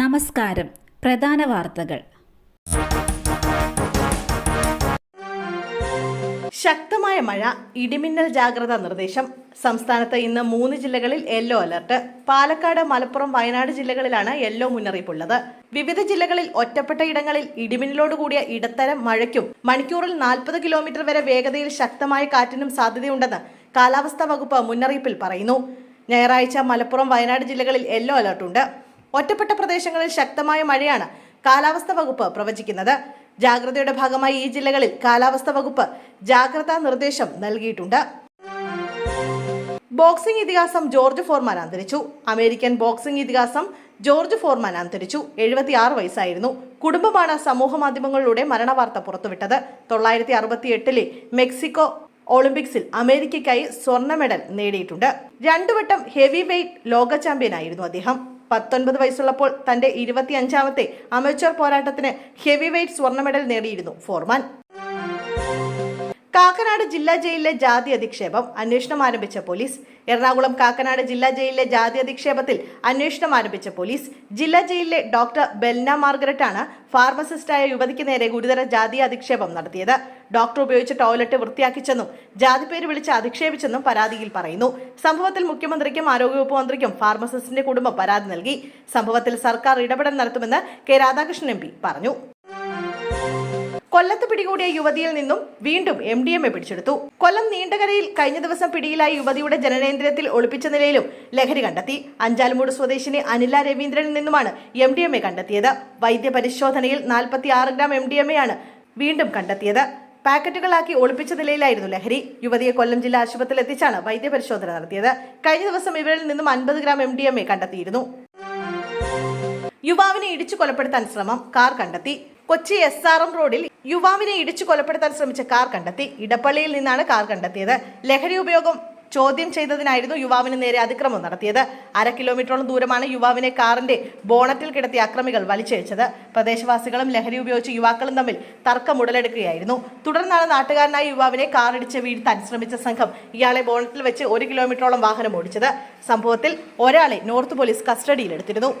നമസ്കാരം. പ്രധാന വാർത്തകൾ. ശക്തമായ മഴ ഇടിമിന്നൽ ജാഗ്രതാ നിർദ്ദേശം. സംസ്ഥാനത്ത് ഇന്ന് മൂന്ന് ജില്ലകളിൽ യെല്ലോ അലർട്ട്. പാലക്കാട് മലപ്പുറം വയനാട് ജില്ലകളിലാണ് യെല്ലോ മുന്നറിയിപ്പുള്ളത്. വിവിധ ജില്ലകളിൽ ഒറ്റപ്പെട്ട ഇടങ്ങളിൽ ഇടിമിന്നലോട് കൂടിയ ഇടത്തരം മഴയ്ക്കും മണിക്കൂറിൽ നാൽപ്പത് കിലോമീറ്റർ വരെ വേഗതയിൽ ശക്തമായ കാറ്റിനും സാധ്യതയുണ്ടെന്ന് കാലാവസ്ഥാ വകുപ്പ് മുന്നറിയിപ്പിൽ പറയുന്നു. ഞായറാഴ്ച മലപ്പുറം വയനാട് ജില്ലകളിൽ യെല്ലോ അലർട്ടുണ്ട്. ഒറ്റപ്പെട്ട പ്രദേശങ്ങളിൽ ശക്തമായ മഴയാണ് കാലാവസ്ഥാ വകുപ്പ് പ്രവചിക്കുന്നത്. ജാഗ്രതയുടെ ഭാഗമായി ഈ ജില്ലകളിൽ കാലാവസ്ഥാ വകുപ്പ് ജാഗ്രതാ നിർദ്ദേശം നൽകിയിട്ടുണ്ട്. ബോക്സിംഗ് ഇതിഹാസം ജോർജ് ഫോർമാൻ അന്തരിച്ചു. അമേരിക്കൻ ബോക്സിംഗ് ഇതിഹാസം ജോർജ് ഫോർമാൻ അന്തരിച്ചു. എഴുപത്തിയാറ് വയസ്സായിരുന്നു. കുടുംബമാണ് സമൂഹ മാധ്യമങ്ങളിലൂടെ മരണവാർത്ത പുറത്തുവിട്ടത്. തൊള്ളായിരത്തി അറുപത്തി എട്ടിലെ മെക്സിക്കോ ഒളിമ്പിക്സിൽ അമേരിക്കയ്ക്കായി സ്വർണ മെഡൽ നേടിയിട്ടുണ്ട്. രണ്ടുവട്ടം ഹെവി വെയ്റ്റ് ലോക ചാമ്പ്യനായിരുന്നു അദ്ദേഹം. പത്തൊൻപത് വയസ്സുള്ളപ്പോൾ തന്റെ ഇരുപത്തിയഞ്ചാമത്തെ അമേച്ചർ പോരാട്ടത്തിന് ഹെവി വെയ്റ്റ് സ്വർണ മെഡൽ നേടിയിരുന്നു. ഫോർമാൻ കാക്കനാട് ജില്ലാ ജയിലിലെ ജാതി അധിക്ഷേപം അന്വേഷണം ആരംഭിച്ച പോലീസ്. എറണാകുളം കാക്കനാട് ജില്ലാ ജയിലിലെ ജാതി അധിക്ഷേപത്തിൽ അന്വേഷണം ആരംഭിച്ച പോലീസ്. ജില്ലാ ജയിലിലെ ഡോക്ടർ ബെൽന ആണ് ഫാർമസിസ്റ്റായ യുവതിക്ക് നേരെ ഗുരുതര ജാതി അധിക്ഷേപം നടത്തിയത്. ഡോക്ടർ ഉപയോഗിച്ച ടോയ്ലറ്റ് വൃത്തിയാക്കിച്ചെന്നും ജാതി പേര് വിളിച്ച് അധിക്ഷേപിച്ചെന്നും പരാതിയിൽ പറയുന്നു. സംഭവത്തിൽ മുഖ്യമന്ത്രിക്കും ആരോഗ്യവകുപ്പ് മന്ത്രിക്കും ഫാർമസിസ്റ്റിന്റെ കുടുംബം പരാതി നൽകി. സംഭവത്തിൽ സർക്കാർ ഇടപെടൽ നടത്തുമെന്ന് കെ രാധാകൃഷ്ണൻ എം പറഞ്ഞു. കൊല്ലത്ത് പിടികൂടിയ യുവതിയിൽ നിന്നും വീണ്ടും എം ഡി എം എ പിടിച്ചെടുത്തു. കൊല്ലം നീണ്ടകരയിൽ കഴിഞ്ഞ ദിവസം പിടിയിലായ യുവതിയുടെ ജനനേന്ദ്രിയത്തിൽ ഒളിപ്പിച്ച നിലയിലും ലഹരി കണ്ടെത്തി. അഞ്ചാലുമൂട് സ്വദേശിനി അനില രവീന്ദ്രനിൽ നിന്നുമാണ് എം ഡി എം എ കണ്ടെത്തിയത്. വൈദ്യപരിശോധനയിൽ നാൽപ്പത്തി ആറ് gram M D M A ആണ് വീണ്ടും കണ്ടെത്തിയത്. പാക്കറ്റുകളാക്കി ഒളിപ്പിച്ച നിലയിലായിരുന്നു ലഹരി. യുവതിയെ കൊല്ലം ജില്ലാ ആശുപത്രിയിൽ എത്തിച്ചാണ് വൈദ്യപരിശോധന നടത്തിയത്. കഴിഞ്ഞ ദിവസം ഇവരിൽ നിന്നും അൻപത് gram M D M A കണ്ടെത്തിയിരുന്നു. യുവാവിനെ ഇടിച്ചു കൊലപ്പെടുത്താൻ ശ്രമം. കാർ കണ്ടെത്തി. കൊച്ചി എസ് ആർ എം റോഡിൽ യുവാവിനെ ഇടിച്ചു കൊലപ്പെടുത്താൻ ശ്രമിച്ച കാർ കണ്ടെത്തി. ഇടപ്പള്ളിയിൽ നിന്നാണ് കാർ കണ്ടെത്തിയത്. ലഹരി ഉപയോഗം ചോദ്യം ചെയ്തതിനായിരുന്നു യുവാവിന് നേരെ അതിക്രമം നടത്തിയത്. അര കിലോമീറ്ററോളം ദൂരമാണ് യുവാവിനെ കാറിന്റെ ബോണറ്റിൽ കിടത്തിയ അക്രമികൾ വലിച്ചയച്ചത് പ്രദേശവാസികളും ലഹരി ഉപയോഗിച്ച് യുവാക്കളും തമ്മിൽ തർക്കം ഉടലെടുക്കുകയായിരുന്നു തുടർന്നാണ് നാട്ടുകാരനായ യുവാവിനെ കാറിടിച്ച് വീഴ്ത്താൻ ശ്രമിച്ച സംഘം ഇയാളെ ബോണറ്റിൽ വെച്ച് ഒരു കിലോമീറ്ററോളം വാഹനം ഓടിച്ചത്. സംഭവത്തിൽ ഒരാളെ നോർത്ത് പോലീസ് കസ്റ്റഡിയിലെടുത്തിരുന്നു.